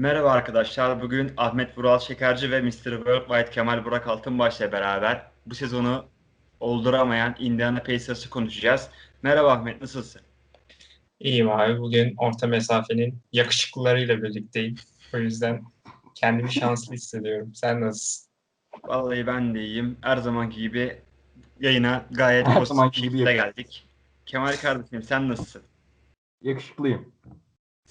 Merhaba arkadaşlar. Bugün Ahmet Vural Şekerci ve Mr. Worldwide Kemal Burak Altınbaş ile beraber bu sezonu olduramayan Indiana Pacers'ı konuşacağız. Merhaba Ahmet, nasılsın? İyiyim abi. Bugün orta mesafenin yakışıklılarıyla birlikteyim. O yüzden kendimi şanslı hissediyorum. Sen nasılsın? Vallahi ben de iyiyim. Her zamanki gibi yayına gayet Her pozitif bir şekilde geldik. Kemal kardeşim sen nasılsın? Yakışıklıyım.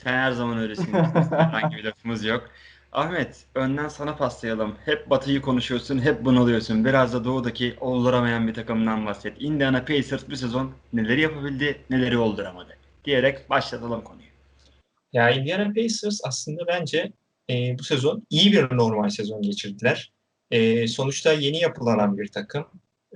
Sen her zaman öylesin. Herhangi bir lafımız yok. Ahmet, önden sana paslayalım. Hep Batı'yı konuşuyorsun, hep bunalıyorsun. Biraz da Doğu'daki olduramayan bir takımdan bahset. Indiana Pacers bu sezon neleri yapabildi, neleri olduramadı diyerek başlatalım konuyu. Ya Indiana Pacers aslında bence e, bu sezon iyi bir normal sezon geçirdiler. E, sonuçta yeni yapılanan bir takım.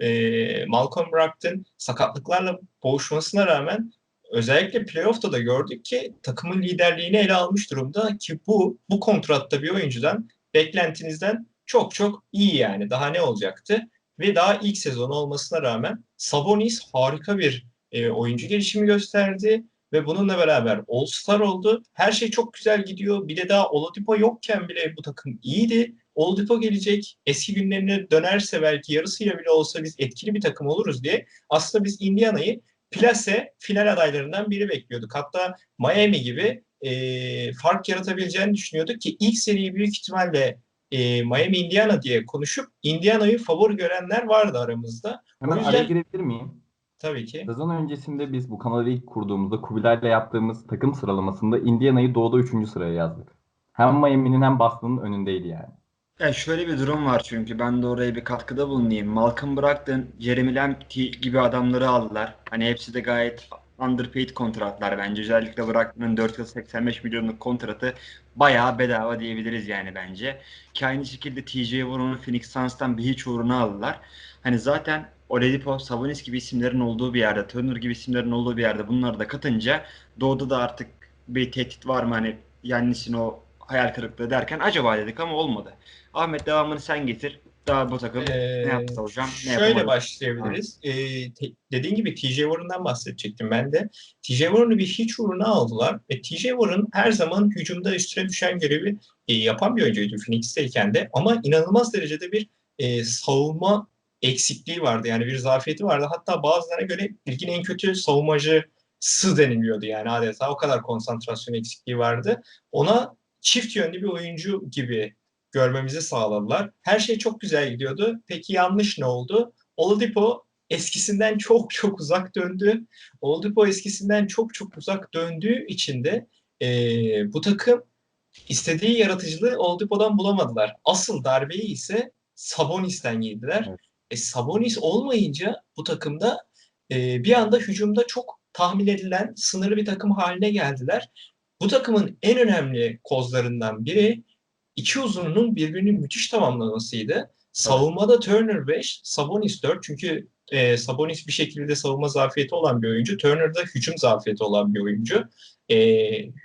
E, Malcolm Brogdon sakatlıklarla boğuşmasına rağmen özellikle playoff'ta da gördük ki takımın liderliğini ele almış durumda ki bu bu kontratta bir oyuncudan beklentinizden çok çok iyi yani. Daha ne olacaktı? Ve daha ilk sezon olmasına rağmen Sabonis harika bir e, oyuncu gelişimi gösterdi ve bununla beraber All-Star oldu. Her şey çok güzel gidiyor. Bir de daha Oladipo yokken bile bu takım iyiydi. Oladipo gelecek. Eski günlerine dönerse belki yarısıyla bile olsa biz etkili bir takım oluruz diye aslında biz Indiana'yı plase final adaylarından biri bekliyorduk. Hatta Miami gibi e, fark yaratabileceğini düşünüyorduk ki ilk seriyi büyük ihtimalle e, Miami Indiana diye konuşup Indiana'yı favori görenler vardı aramızda. Hemen O yüzden- araya girebilir miyim? Tabii ki. Sezon öncesinde biz bu kanalı ilk kurduğumuzda Kubilay'la yaptığımız takım sıralamasında Indiana'yı doğuda 3. sıraya yazdık. Hem Miami'nin hem Boston'ın önündeydi yani. Ya şöyle bir durum var çünkü ben de oraya bir katkıda bulunayım. Malcolm Brogdon, Jeremy Lamptey gibi adamları aldılar. Hani hepsi de gayet underpaid kontratlar bence. Özellikle Brogdon'un 4 yıl 85 milyonluk kontratı bayağı bedava diyebiliriz yani bence. Ki aynı şekilde TJ Warren'ı Phoenix Suns'tan bir hiç uğruna aldılar. Hani zaten Oladipo, Sabonis gibi isimlerin olduğu bir yerde, Turner gibi isimlerin olduğu bir yerde bunları da katınca Doğu'da da artık bir tehdit var mı hani Yannis'in o hayal kırıklığı derken acaba dedik ama olmadı. Ahmet devamını sen getir. Daha bu takım Ee, ne yaptı hocam? Ne Şöyle yapamadı? başlayabiliriz. Ee, te- dediğin gibi TJ Warren'dan bahsedecektim ben de. TJ Warren'ı bir hiç uğruna aldılar. Ve TJ Warren her zaman hücumda üstüne düşen görevi e, yapan bir oyuncuydu Phoenix'teyken de. Ama inanılmaz derecede bir e, savunma eksikliği vardı. Yani bir zafiyeti vardı. Hatta bazılarına göre ligin en kötü savunmacısı deniliyordu yani adeta. O kadar konsantrasyon eksikliği vardı. Ona çift yönlü bir oyuncu gibi görmemizi sağladılar. Her şey çok güzel gidiyordu. Peki yanlış ne oldu? Oladipo eskisinden çok çok uzak döndü. Oladipo eskisinden çok çok uzak döndüğü için de eee, bu takım istediği yaratıcılığı Oladipo'dan bulamadılar. Asıl darbeyi ise Sabonis'ten yediler. Evet. E, Sabonis olmayınca bu takımda e, bir anda hücumda çok tahmin edilen sınırlı bir takım haline geldiler. Bu takımın en önemli kozlarından biri iki uzununun birbirini müthiş tamamlamasıydı. Savunmada Turner 5, Sabonis 4. Çünkü e, Sabonis bir şekilde savunma zafiyeti olan bir oyuncu. Turner da hücum zafiyeti olan bir oyuncu. E,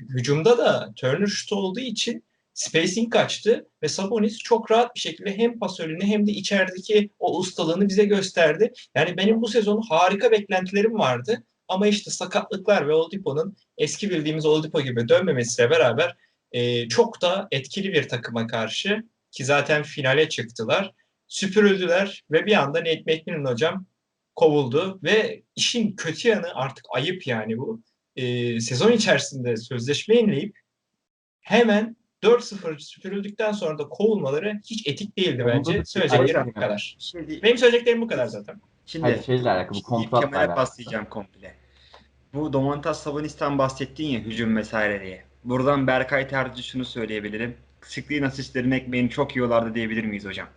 hücumda da Turner şutu olduğu için spacing kaçtı ve Sabonis çok rahat bir şekilde hem pasörünü hem de içerideki o ustalığını bize gösterdi. Yani benim bu sezon harika beklentilerim vardı. Ama işte sakatlıklar ve Oladipo'nun eski bildiğimiz Oladipo gibi dönmemesiyle beraber e, çok da etkili bir takıma karşı ki zaten finale çıktılar. Süpürüldüler ve bir anda Nate McMillan hocam kovuldu ve işin kötü yanı artık ayıp yani bu. E, sezon içerisinde sözleşme yenileyip hemen 4-0 süpürüldükten sonra da kovulmaları hiç etik değildi bence. Söyleyeceklerim bu kadar. Benim söyleyeceklerim bu kadar zaten. Şimdi Hayır şeyle alakalı, bu kontratla Kemal'e alakalı. komple. Bu Domantas Sabonis'ten bahsettin ya hücum vesaire diye. Buradan Berkay Tercih şunu söyleyebilirim. Screen asistlerin ekmeğini çok yiyorlardı diyebilir miyiz hocam?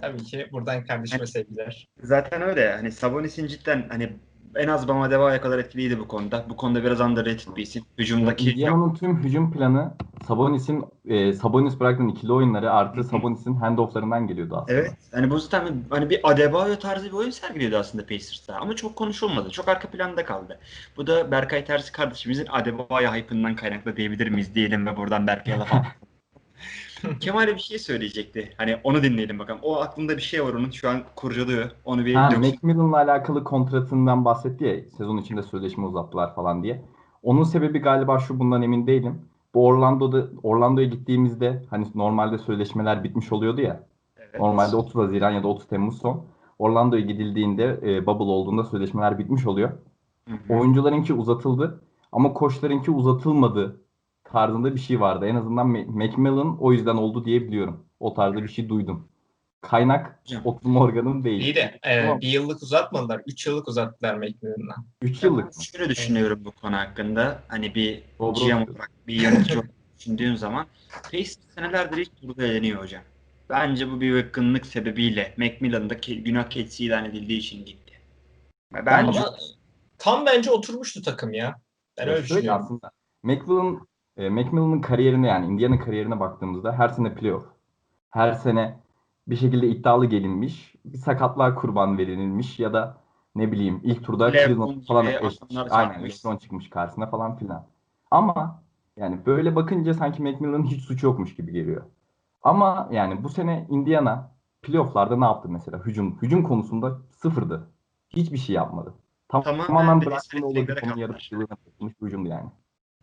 Tabii ki buradan kardeşime sevgiler. Zaten öyle. Hani Sabonis'in cidden hani en az Bama Deva'ya kadar etkiliydi bu konuda. Bu konuda biraz underrated bir isim. Hücumdaki Indiana'nın tüm hücum planı Sabonis'in e, Sabonis bıraktığı ikili oyunları artı Sabonis'in handofflarından geliyordu aslında. Evet. Hani bu zaten hani bir Adebayo tarzı bir oyun sergiliyordu aslında Pacers'ta. Ama çok konuşulmadı. Çok arka planda kaldı. Bu da Berkay Terzi kardeşimizin Adebayo hype'ından kaynaklı diyebilir miyiz diyelim ve buradan Berkay'a laf. Kemal'e bir şey söyleyecekti. Hani onu dinleyelim bakalım. O aklında bir şey var onun. Şu an kurcalıyor. Onu bir Ha. Macmillan'la alakalı kontratından bahsetti ya sezon içinde sözleşme uzattılar falan diye. Onun sebebi galiba şu bundan emin değilim. Bu Orlando'da Orlando'ya gittiğimizde hani normalde sözleşmeler bitmiş oluyordu ya. Evet. Normalde 30 Haziran ya da 30 Temmuz son. Orlando'ya gidildiğinde e, bubble olduğunda sözleşmeler bitmiş oluyor. Hı hı. Oyuncularınki uzatıldı ama koçlarınki uzatılmadı tarzında bir şey vardı. En azından Ma- Macmillan o yüzden oldu diye biliyorum. O tarzda bir şey duydum. Kaynak. Otto Morgan'ın değil. İyi de e, Tamam. bir yıllık uzatmadılar. Üç yıllık uzattılar McMillan'la. 3 Ben yıllık mı? şöyle düşünüyorum bu konu hakkında. Hani bir Dobro- GM olarak bir yönetici olarak düşündüğün zaman Pacers senelerdir ilk turda eleniyor hocam. Bence bu bir yakınlık sebebiyle Macmillan'da günah keçisi ilan edildiği için gitti. Bence Ama tam bence oturmuştu takım ya. Ben öyle düşünüyorum. aslında Macmillan, e, Macmillan'ın kariyerine yani Indiana kariyerine baktığımızda her sene playoff. Her sene bir şekilde iddialı gelinmiş. Bir sakatlığa kurban verilmiş ya da ne bileyim ilk turda Cleveland falan eş, aynen. LeBron çıkmış karşısına falan filan. Ama yani böyle bakınca sanki Macmillan'ın hiç suçu yokmuş gibi geliyor. Ama yani bu sene Indiana playoff'larda ne yaptı mesela? Hücum hücum konusunda sıfırdı. Hiçbir şey yapmadı. Tam, Tamamen tamamen bıraktığında kaldılar. yaratıcılığına bırakılmış bir hücumdu yani.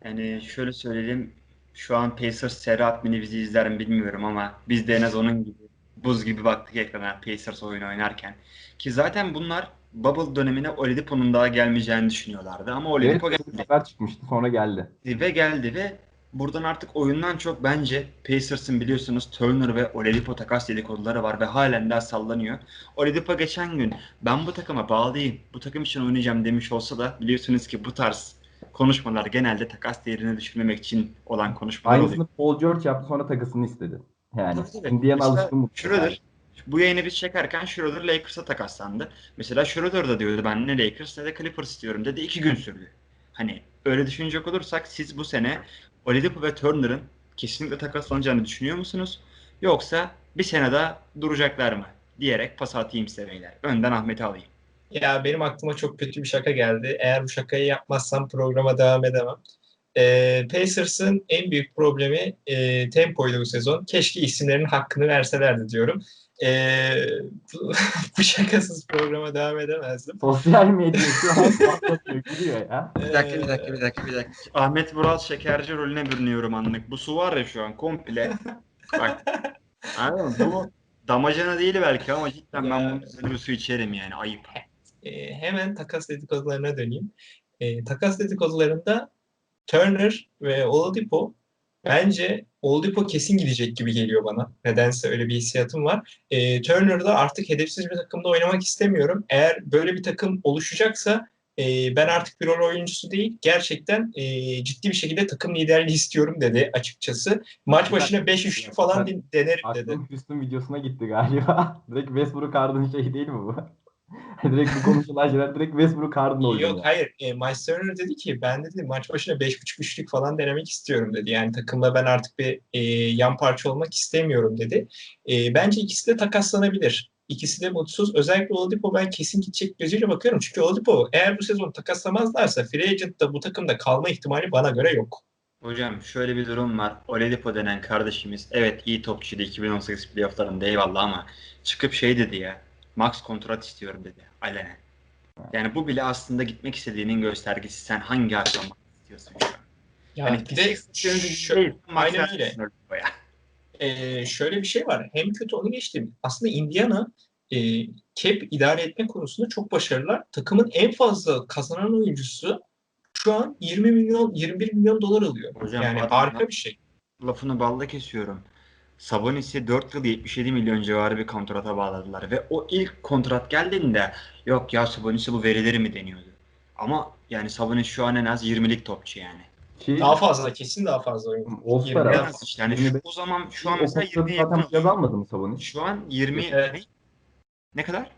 Yani şöyle söyleyelim. Şu an Pacers seri admini bizi izler mi bilmiyorum ama biz de en az onun gibi buz gibi baktık ekrana Pacers oyun oynarken. Ki zaten bunlar Bubble dönemine Oladipo'nun daha gelmeyeceğini düşünüyorlardı ama Oladipo Evet, geldi. haber çıkmıştı sonra geldi. Ve geldi ve buradan artık oyundan çok bence Pacers'ın biliyorsunuz Turner ve Oladipo takas dedikoduları var ve halen daha sallanıyor. Oladipo geçen gün ben bu takıma bağlıyım, bu takım için oynayacağım demiş olsa da biliyorsunuz ki bu tarz konuşmalar genelde takas değerini düşürmemek için olan konuşmalar oluyor. Aynısını Paul George yaptı sonra takasını istedi. Yani tabii. Indiana mı? Schroeder, bu yayını biz çekerken Schroeder Lakers'a takaslandı. Mesela Schroeder da diyordu ben ne Lakers ne de Clippers istiyorum dedi. iki gün sürdü. Hani öyle düşünecek olursak siz bu sene Oladipo ve Turner'ın kesinlikle takaslanacağını düşünüyor musunuz? Yoksa bir sene daha duracaklar mı? Diyerek pas atayım size beyler. Önden Ahmet'i alayım. Ya benim aklıma çok kötü bir şaka geldi. Eğer bu şakayı yapmazsam programa devam edemem. Ee, Pacers'ın en büyük problemi e, tempoydu bu sezon. Keşke isimlerinin hakkını verselerdi diyorum. Ee, bu, bu şakasız programa devam edemezdim. Sosyal medya şu an patlatıyor, gülüyor ya. Bir dakika, bir dakika, bir dakika, bir dakika. Ahmet Vural şekerci rolüne bürünüyorum anlık. Bu su var ya şu an komple. Bak. Anladın mı? Bu damacana değil belki ama cidden ben Ya. bunun üzerine bir su içerim yani. Ayıp. Ee, hemen takas dedikodularına döneyim. Ee, takas dedikodularında Turner ve Oladipo bence Oladipo kesin gidecek gibi geliyor bana. Nedense öyle bir hissiyatım var. Ee, Turner'da artık hedefsiz bir takımda oynamak istemiyorum. Eğer böyle bir takım oluşacaksa e, ben artık bir rol oyuncusu değil, gerçekten e, ciddi bir şekilde takım liderliği istiyorum dedi açıkçası. Maç başına 5 üçlük falan din- denerim dedi. Aklım Houston videosuna gitti galiba. direkt Westbrook Harden şey değil mi bu? direkt bu konuşulan şeyler direkt Westbrook Harden'la oynuyor. Yok hayır. E, Miles Turner dedi ki ben dedi maç başına 5.5 üçlük falan denemek istiyorum dedi. Yani takımda ben artık bir e, yan parça olmak istemiyorum dedi. E, bence ikisi de takaslanabilir. İkisi de mutsuz. Özellikle Oladipo ben kesin gidecek gözüyle bakıyorum. Çünkü Oladipo eğer bu sezon takaslamazlarsa free agent'ta bu takımda kalma ihtimali bana göre yok. Hocam şöyle bir durum var. Oladipo denen kardeşimiz evet iyi topçuydu 2018 playofflarında eyvallah ama çıkıp şey dedi ya. Max kontrat istiyorum dedi. Alenen. Yani bu bile aslında gitmek istediğinin göstergesi. Sen hangi akla Max istiyorsun şu an? Ya Hani bir de şö- aynen öyle. Ya. Ee, şöyle bir şey var. Hem kötü onu geçtim. Aslında Indiana e, cap idare etme konusunda çok başarılılar. Takımın en fazla kazanan oyuncusu şu an 20 milyon 21 milyon dolar alıyor. Hocam, yani harika bir şey. Lafını balla kesiyorum. Sabonis'i 4 yıl 77 milyon civarı bir kontrata bağladılar ve o ilk kontrat geldiğinde yok ya Sabonis'e bu verilir mi deniyordu. Ama yani Sabonis şu an en az 20'lik topçu yani. Şey, Daha fazla kesin daha fazla abi. az işte. Yani şu, 25 o zaman şu an mesela kontratı 20 zaten biraz almadı mı Sabonis? Şu an 20 Evet. ne? ne kadar?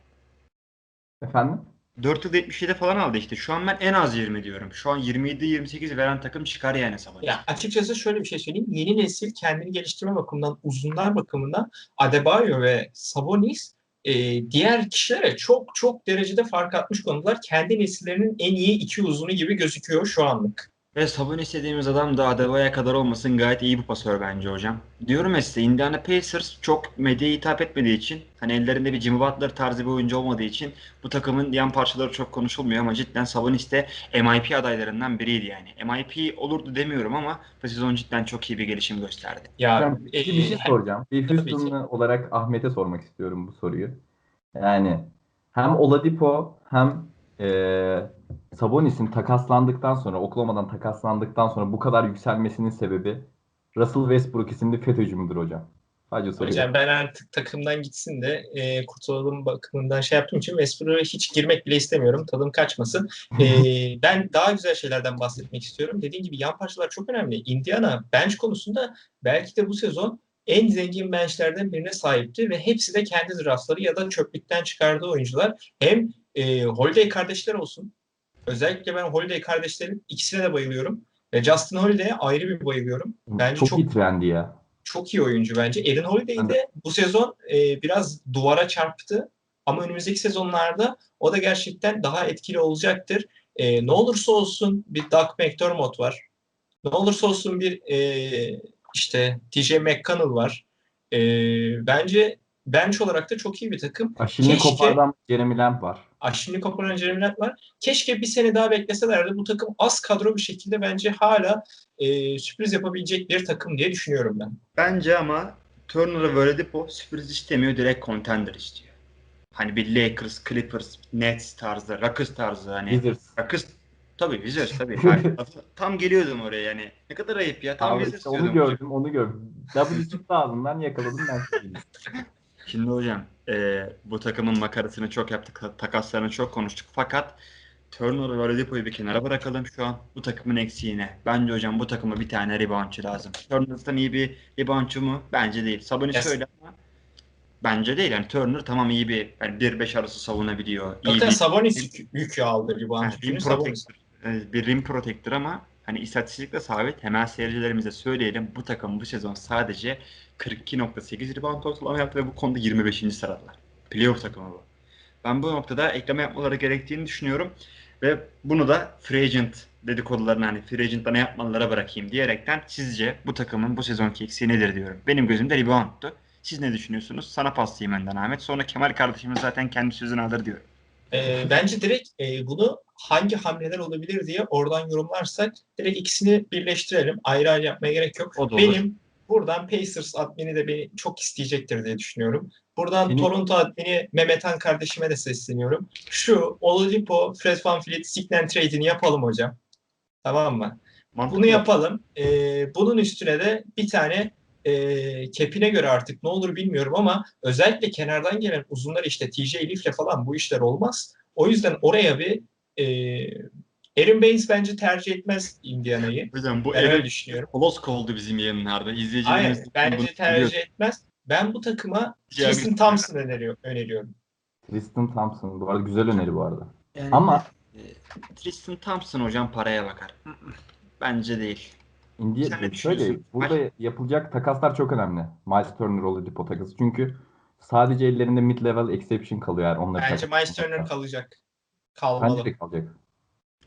Efendim? 4 yıl 77 falan aldı işte. Şu an ben en az 20 diyorum. Şu an 27-28 veren takım çıkar yani Sabonis. Ya açıkçası şöyle bir şey söyleyeyim. Yeni nesil kendini geliştirme bakımından, uzunlar bakımından Adebayo ve Sabonis e, diğer kişilere çok çok derecede fark atmış konular. Kendi nesillerinin en iyi iki uzunu gibi gözüküyor şu anlık. Ve Sabonis istediğimiz adam da Adebayo'ya kadar olmasın gayet iyi bir pasör bence hocam. Diyorum ya size Indiana Pacers çok medyaya hitap etmediği için hani ellerinde bir Jimmy Butler tarzı bir oyuncu olmadığı için bu takımın yan parçaları çok konuşulmuyor ama cidden Sabonis de MIP adaylarından biriydi yani. MIP olurdu demiyorum ama bu sezon cidden çok iyi bir gelişim gösterdi. Ya Hocam, e, bir şey soracağım. Bir Tabii ki. Houston'lı olarak Ahmet'e sormak istiyorum bu soruyu. Yani hem Oladipo hem eee Sabonis'in takaslandıktan sonra, Oklahoma'dan takaslandıktan sonra bu kadar yükselmesinin sebebi Russell Westbrook isimli FETÖ'cü müdür hocam? Sadece soruyorum. Hocam ben artık takımdan gitsin de e, kurtulalım bakımından şey yaptığım için Westbrook'a hiç girmek bile istemiyorum. Tadım kaçmasın. E, ben daha güzel şeylerden bahsetmek istiyorum. Dediğim gibi yan parçalar çok önemli. Indiana bench konusunda belki de bu sezon en zengin benchlerden birine sahipti ve hepsi de kendi draftları ya da çöplükten çıkardığı oyuncular. Hem e, Holiday kardeşler olsun. Özellikle ben Holiday kardeşlerin ikisine de bayılıyorum. Ve Justin Holiday'e ayrı bir bayılıyorum. Bence çok, çok iyi trendi ya. çok iyi oyuncu bence. Aaron Holiday de bu sezon e, biraz duvara çarptı. Ama önümüzdeki sezonlarda o da gerçekten daha etkili olacaktır. E, ne olursa olsun bir Doug McDermott var. Ne olursa olsun bir e, işte TJ McConnell var. E, bence bench olarak da çok iyi bir takım. Aşilini Keşke- kopardan Jeremy Lamb var. Aşini koparan Jeremy Lamb var. Keşke bir sene daha bekleselerdi. Bu takım az kadro bir şekilde bence hala e, sürpriz yapabilecek bir takım diye düşünüyorum ben. Bence ama Turner'ı ve Oladipo sürpriz istemiyor direkt contender istiyor. Hani bir Lakers, Clippers, Nets tarzı, Rockets tarzı hani. Wizards. Rockets tabii Wizards tabii. Ben tam geliyordum oraya yani. Ne kadar ayıp ya. Tam Abi Wizards işte onu hocam. gördüm, onu gördüm. W çıktı ağzından yakaladım ben. Şimdi hocam e, bu takımın makarasını çok yaptık, takaslarını çok konuştuk. Fakat Turner ve Oladipo'yu bir kenara bırakalım şu an. Bu takımın eksiğine. Bence hocam bu takıma bir tane reboundçı lazım. Turner'dan iyi bir reboundçı mı? Bence değil. Sabonis Yes. öyle ama bence değil. Yani Turner tamam iyi bir yani 1-5 arası savunabiliyor. İyi Zaten bir, Sabonis yük, yükü aldı Ha, rebound rim yükünü Sabonis. protector. bir rim protector ama hani istatistikle sabit. Hemen seyircilerimize söyleyelim. Bu takım bu sezon sadece 42.8 rebound ortalama yaptı ve bu konuda 25. sıradalar. Playoff takımı bu. Ben bu noktada ekleme yapmaları gerektiğini düşünüyorum. Ve bunu da free agent dedikodularını hani free agent'ta ne yapmalılara bırakayım diyerekten sizce bu takımın bu sezonki eksiği nedir diyorum. Benim gözümde rebound'tu. Siz ne düşünüyorsunuz? Sana paslayayım önden Ahmet. Sonra Kemal kardeşimiz zaten kendi sözünü alır diyorum. Ee, bence direkt e, bunu hangi hamleler olabilir diye oradan yorumlarsak direkt ikisini birleştirelim. Ayrı ayrı yapmaya gerek yok. O da olur. Benim buradan Pacers admini de beni çok isteyecektir diye düşünüyorum. Buradan Benim- Toronto admini Mehmet Han kardeşime de sesleniyorum. Şu Oladipo, Fred VanVleet, Signen trade'ini yapalım hocam. Tamam mı? Mantıklı. Bunu yapalım. Ee, bunun üstüne de bir tane e, kepine göre artık ne olur bilmiyorum ama özellikle kenardan gelen uzunlar işte TJ Leaf'le falan bu işler olmaz. O yüzden oraya bir e, Aaron Baines bence tercih etmez Indiana'yı. Hocam bu Ben öyle Aaron düşünüyorum. Kolosk oldu bizim yayınlarda. Aynen. İzleyicilerimiz bunu Bence tercih biliyor. etmez. Ben bu takıma Tristan Thompson öneriyor, öneriyorum. Tristan Thompson. Bu arada güzel öneri bu arada. Yani, Ama e, Tristan Thompson hocam paraya bakar. Bence değil. India, Sen ne şöyle burada yapılacak takaslar çok önemli. Miles Turner Oladipo takası. Çünkü sadece ellerinde mid level exception kalıyor eğer onları Bence Miles Turner kalacak. Kalmalı. Bence de kalacak.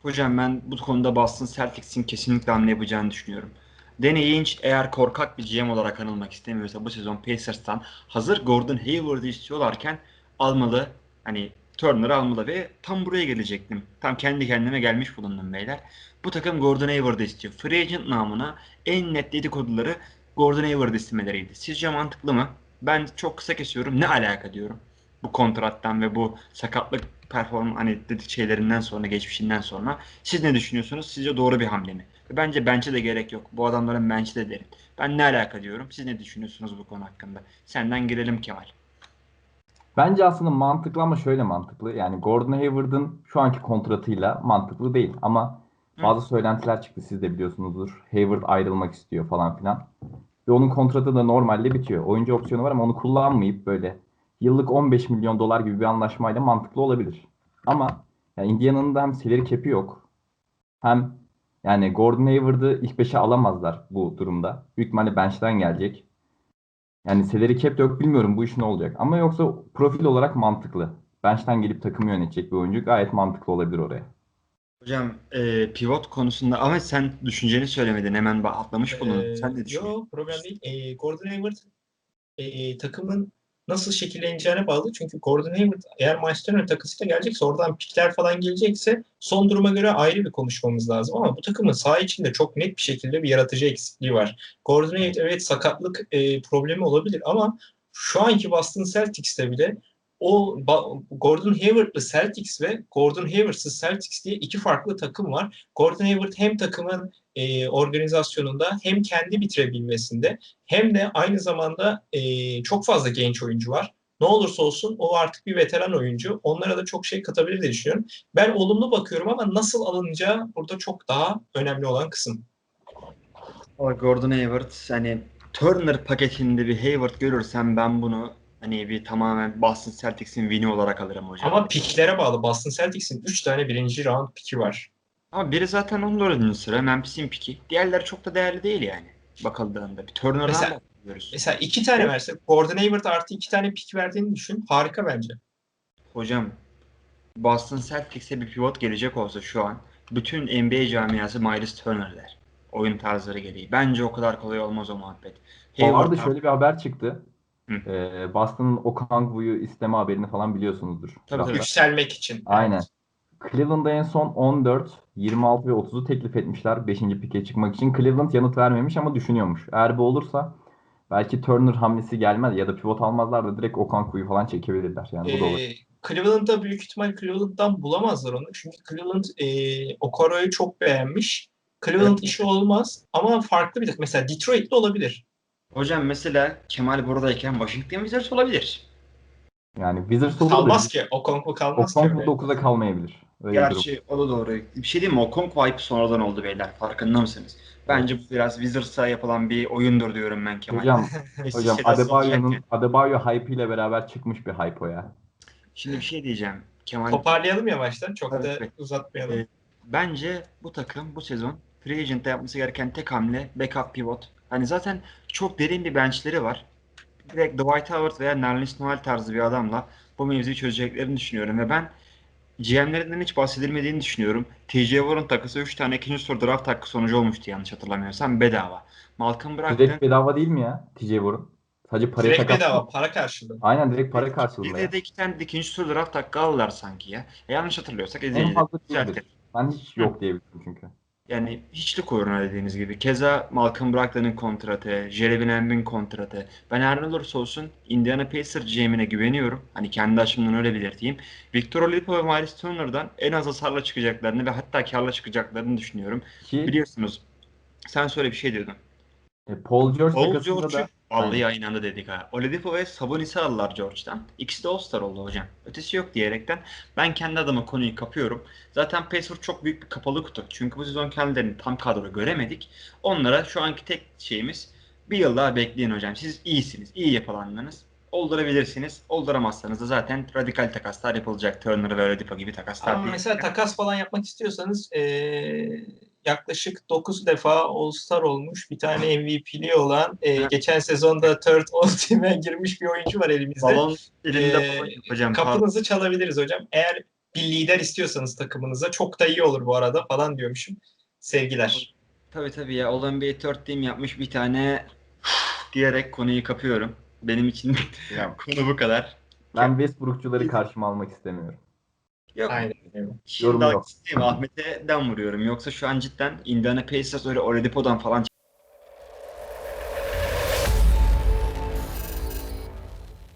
Hocam ben bu konuda Boston Celtics'in kesinlikle hamle yapacağını düşünüyorum. Danny Ainge eğer korkak bir GM olarak anılmak istemiyorsa bu sezon Pacers'tan hazır Gordon Hayward'ı istiyorlarken almalı. Hani Turner'ı almalı ve tam buraya gelecektim. Tam kendi kendime gelmiş bulundum beyler. Bu takım Gordon Hayward'ı istiyor. Free agent namına en net dedikoduları Gordon Hayward istemeleriydi. Sizce mantıklı mı? Ben çok kısa kesiyorum. Ne alaka diyorum. Bu kontrattan ve bu sakatlık perform hani dedik şeylerinden sonra geçmişinden sonra siz ne düşünüyorsunuz? Sizce doğru bir hamle mi? Bence bench'e de gerek yok. Bu adamların bench'i de derin. Ben ne alaka diyorum. Siz ne düşünüyorsunuz bu konu hakkında? Senden girelim Kemal. Bence aslında mantıklı ama şöyle mantıklı. Yani Gordon Hayward'ın şu anki kontratıyla mantıklı değil ama bazı söylentiler çıktı siz de biliyorsunuzdur. Hayward ayrılmak istiyor falan filan. Ve onun kontratı da normalde bitiyor. Oyuncu opsiyonu var ama onu kullanmayıp böyle yıllık 15 milyon dolar gibi bir anlaşmayla mantıklı olabilir. Ama yani Indiana'nın da hem salary cap'i yok. Hem yani Gordon Hayward'ı ilk 5'e alamazlar bu durumda. Büyük ihtimalle bench'ten gelecek. Yani salary cap yok bilmiyorum bu iş ne olacak. Ama yoksa profil olarak mantıklı. Bench'ten gelip takımı yönetecek bir oyuncu gayet mantıklı olabilir oraya. Hocam e, pivot konusunda ama sen düşünceni söylemedin. Hemen ba- atlamış bulundun. Ee, Sen ne düşünüyorsun? Yok problem değil. Ee, Gordon Hayward ee, takımın nasıl şekilleneceğine bağlı. Çünkü Gordon Hayward eğer Miles Turner takısıyla gelecekse oradan pikler falan gelecekse son duruma göre ayrı bir konuşmamız lazım. Ama bu takımın saha içinde çok net bir şekilde bir yaratıcı eksikliği var. Gordon Hayward evet sakatlık ee, problemi olabilir ama şu anki Boston Celtics'te bile o Gordon Hayward'lı Celtics ve Gordon Hayward'sız Celtics diye iki farklı takım var. Gordon Hayward hem takımın e, organizasyonunda hem kendi bitirebilmesinde hem de aynı zamanda e, çok fazla genç oyuncu var. Ne olursa olsun o artık bir veteran oyuncu. Onlara da çok şey katabilir diye düşünüyorum. Ben olumlu bakıyorum ama nasıl alınacağı burada çok daha önemli olan kısım. Gordon Hayward hani Turner paketinde bir Hayward görürsem ben bunu hani bir tamamen Boston Celtics'in win'i olarak alırım hocam. Ama piklere bağlı. Boston Celtics'in 3 tane birinci round piki var. Ama biri zaten 14. sıra Memphis'in piki. Diğerleri çok da değerli değil yani. Bakıldığında. Bir Turner'dan Mesela- bahsediyoruz. Mesela iki tane verse Gordon Hayward artı iki tane pik verdiğini düşün. Harika bence. Hocam Boston Celtics'e bir pivot gelecek olsa şu an bütün NBA camiası Miles Turner der. Oyun tarzları gereği. Bence o kadar kolay olmaz o muhabbet. Hayward şöyle bir haber çıktı. Hı. Ee, Boston'ın Okongwu'yu isteme haberini falan biliyorsunuzdur. Tabii, tabii. Yükselmek için. Aynen. Cleveland'a en son 14, 26 ve 30'u teklif etmişler 5. pike çıkmak için. Cleveland yanıt vermemiş ama düşünüyormuş. Eğer bu olursa belki Turner hamlesi gelmez ya da pivot almazlar da direkt Okonkwo'yu falan çekebilirler. Yani bu da olur. Ee, Cleveland'da büyük ihtimal Cleveland'dan bulamazlar onu. Çünkü Cleveland e, Okoro'yu çok beğenmiş. Cleveland Evet. işi olmaz ama farklı bir takım. Mesela Detroit'te olabilir. Hocam mesela Kemal buradayken Washington Wizards olabilir. Yani Wizards olur da Kalmaz ki. Okonkwo kalmaz ki. Okonkwo öyle. 9'a kalmayabilir. Öyle bir durum. Gerçi o da doğru. Bir şey diyeyim mi? O Kong vibe sonradan oldu beyler. Farkında mısınız? Bence bu biraz Wizards'a yapılan bir oyundur diyorum ben Kemal. Hocam, Eski hocam Sedat Adebayo'nun. Adebayo hype ile beraber çıkmış bir hype o ya. Şimdi bir şey diyeceğim. Kemal Toparlayalım yavaştan. Çok Evet, da evet. uzatmayalım. Evet. Bence bu takım bu sezon free agent'te yapması gereken tek hamle backup pivot. Hani zaten çok derin bir benchleri var. Direkt Dwight Howard veya Nerlens Noel tarzı bir adamla bu mevzuyu çözeceklerini düşünüyorum ve ben GM'lerinden hiç bahsedilmediğini düşünüyorum. TJ Warren takısı 3 tane ikinci tur draft hakkı sonucu olmuştu yanlış hatırlamıyorsam bedava. Malcolm Brogdon Direkt bedava değil mi ya TJ Warren? Sadece paraya Direkt takas. bedava. Para karşılığı. Aynen direkt para bir karşılığında ya. de iki tane de ikinci tur draft hakkı aldılar sanki ya. E, yanlış hatırlıyorsak En fazla. Ben hiç yok diye biliyorum çünkü. Yani hiçlik uğruna dediğiniz gibi. Keza Malcolm Brogdon'un kontratı, Jeremy Lamb'in kontratı. Ben her ne olursa olsun Indiana Pacers GM'ine güveniyorum. Hani kendi açımdan öyle belirteyim. Victor Oladipo ve Miles Turner'dan en az hasarla çıkacaklarını ve hatta karla çıkacaklarını düşünüyorum. Ki Biliyorsunuz sen söyle bir şey diyordun. e, Paul George Paul takasında George'u da vallahi aynı anda dedik ha. Oladipo ve Sabonis'i aldılar George'dan. İkisi de All-Star oldu hocam. Ötesi yok diyerekten ben kendi adıma konuyu kapıyorum. Zaten Pacers çok büyük bir kapalı kutu. Çünkü bu sezon kendilerini tam kadro göremedik. Onlara şu anki tek şeyimiz bir yıl daha bekleyin hocam. Siz iyisiniz, iyi yapılandınız. Oldurabilirsiniz. Olduramazsanız da zaten radikal takaslar yapılacak. Turner ve Oladipo gibi takaslar Ama değil. mesela takas falan yapmak istiyorsanız eee, yaklaşık 9 defa All-Star olmuş bir tane MVP'li olan Evet. geçen sezonda Third All Team'e girmiş bir oyuncu var elimizde. Balon elinde Ee, balon hocam. Kapınızı çalabiliriz hocam. Eğer bir lider istiyorsanız takımınıza çok da iyi olur bu arada falan diyormuşum. Sevgiler. Tabii tabii ya. Olan bir 4 team yapmış bir tane diyerek konuyu kapıyorum. Benim için konu bu kadar. ben Westbrook'cuları karşıma almak istemiyorum. Yok. Aynen. Şimdi Yorum yok. haksızlıyım. Ahmet'e den vuruyorum. Yoksa şu an cidden Indiana Pacers öyle Oladipo'dan falan